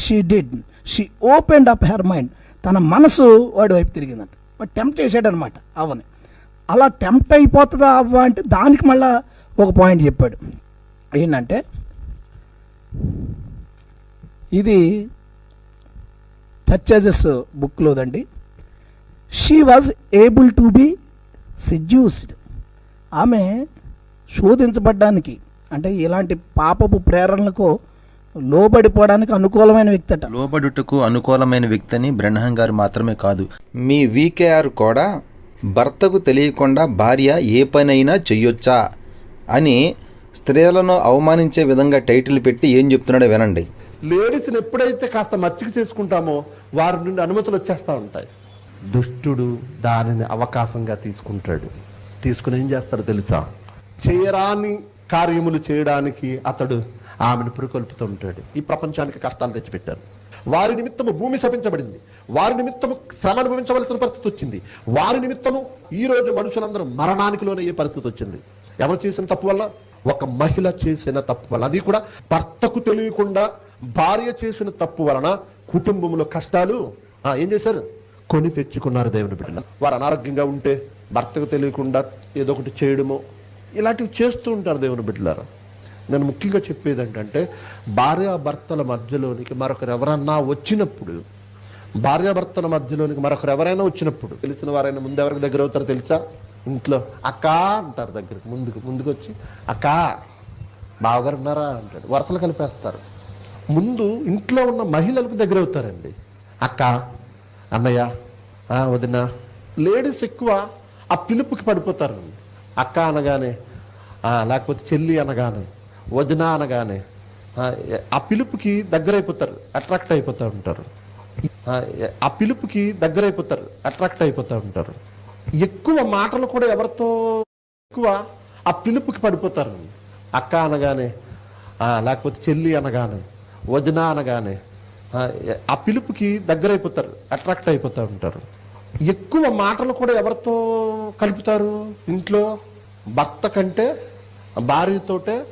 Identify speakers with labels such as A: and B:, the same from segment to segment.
A: She did she opened up her mind తన మనసు వాడి వైపు తిరిగిందంట. వాడు టెంప్ట్ చేశాడనమాట అవ్వని అలా టెంప్ట్ అయిపోతుందా అవ్వ అంటే దానికి మళ్ళా ఒక పాయింట్ చెప్పాడు. ఏంటంటే ఇది churches బుక్లోదండి she was able to be seduced ఆమె శోధించబడ్డానికి అంటే ఇలాంటి పాపపు ప్రేరణలకు లోబడిపోవడానికి అనుకూలమైన వ్యక్తి అట
B: లోబడుటకు అనుకూలమైన వ్యక్తిని బ్రహ్నం గారు మాత్రమే కాదు. మీ వీకేఆర్ కూడా భర్తకు తెలియకుండా భార్య ఏ పనైనా చెయ్యొచ్చా? అని స్త్రీలను అవమానించే విధంగా టైటిల్ పెట్టి ఏం చెప్తున్నాడో వినండి.
C: లేడీస్ని ఎప్పుడైతే కాస్త మచ్చిక చేసుకుంటామో వారి నుండి అనుమతులు వచ్చేస్తూ ఉంటాయి. దుష్టుడు దానిని అవకాశంగా తీసుకుంటాడు. తీసుకుని ఏం చేస్తాడు తెలుసా? చేయరాని కార్యములు చేయడానికి అతడు ఆమెను పురుకొల్పుతూ ఉంటాడు ఈ ప్రపంచానికి కష్టాలు తెచ్చిపెట్టారు. వారి నిమిత్తము భూమి శపించబడింది. వారి నిమిత్తము శ్రమ అనుభవించవలసిన పరిస్థితి వచ్చింది. వారి నిమిత్తము ఈ రోజు మనుషులందరూ మరణానికి లోనయ్యే పరిస్థితి వచ్చింది. ఎవరు చేసిన తప్పు వల్ల? ఒక మహిళ చేసిన తప్పు వల్ల. అది కూడా భర్తకు తెలియకుండా భార్య చేసిన తప్పు వలన కుటుంబంలో కష్టాలు ఏం చేశారు? కొని తెచ్చుకున్నారు దేవుని బిడ్డలు. వారు అనారోగ్యంగా ఉంటే భర్తకు తెలియకుండా ఏదో ఒకటి చేయడము ఇలాంటివి చేస్తూ ఉంటారు దేవుని బిడ్డలారా. నేను ముఖ్యంగా చెప్పేది ఏంటంటే భార్యాభర్తల మధ్యలోనికి మరొకరు ఎవరన్నా వచ్చినప్పుడు భార్యాభర్తల మధ్యలోనికి మరొకరు ఎవరైనా వచ్చినప్పుడు తెలిసిన వారైనా ముందు ఎవరికి దగ్గర అవుతారో తెలుసా? ఇంట్లో అక్క అంటారు దగ్గరికి ముందుకు ముందుకు వచ్చి అక్క బావగారు ఉన్నారా? అంటాడు. వరుసలు కలిపేస్తారు. ముందు ఇంట్లో ఉన్న మహిళలకు దగ్గర అవుతారండి. అక్క అన్నయ్య వదిన లేడీస్ ఎక్కువ ఆ పిలుపుకి పడిపోతారండి. అక్క అనగానే లేకపోతే చెల్లి అనగానే వదిన అనగానే ఆ, పిలుపుకి దగ్గరైపోతారు అట్రాక్ట్ అయిపోతూ ఉంటారు. ఆ, పిలుపుకి దగ్గరైపోతారు అట్రాక్ట్ అయిపోతూ ఉంటారు. ఎక్కువ మాటలు కూడా ఎవరితో ఎక్కువ ఆ పిలుపుకి పడిపోతారు. అక్క అనగానే లేకపోతే చెల్లి అనగానే వదిన అనగానే ఆ, ఆ పిలుపుకి దగ్గరైపోతారు అట్రాక్ట్ అయిపోతూ ఉంటారు. ఎక్కువ మాటలు కూడా ఎవరితో కలుపుతారు? ఇంట్లో భర్త కంటే భార్యతోటే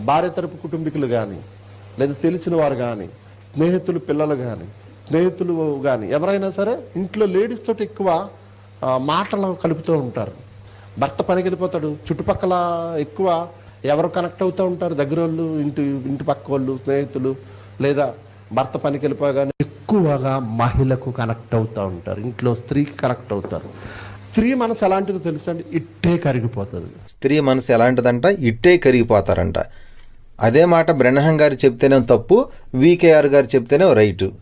C: భార్య తరపు కుటుంబీకులు కానీ లేదా తెలిసిన వారు కానీ స్నేహితులు పిల్లలు కానీ స్నేహితులు కానీ ఎవరైనా సరే ఇంట్లో లేడీస్ తోటి ఎక్కువ మాటలు కలుపుతూ ఉంటారు. భర్త పనికి వెళ్ళిపోతాడు. చుట్టుపక్కల ఎక్కువ ఎవరు కనెక్ట్ అవుతూ ఉంటారు? దగ్గర వాళ్ళు ఇంటి ఇంటి పక్క వాళ్ళు స్నేహితులు లేదా భర్త పనికి వెళ్ళిపోగానే ఎక్కువగా మహిళకు కనెక్ట్ అవుతూ ఉంటారు. ఇంట్లో స్త్రీకి కనెక్ట్ అవుతారు. స్త్రీ మనసు ఎలాంటిదో తెలుసండి? ఇట్టే కరిగిపోతుంది.
B: స్త్రీ మనసు ఎలాంటిదంట? ఇట్టే కరిగిపోతారంట. అదే మాట బ్రహ్నం గారు చెప్తేనే తప్పు వీకేఆర్ గారు చెప్తేనే రైటు.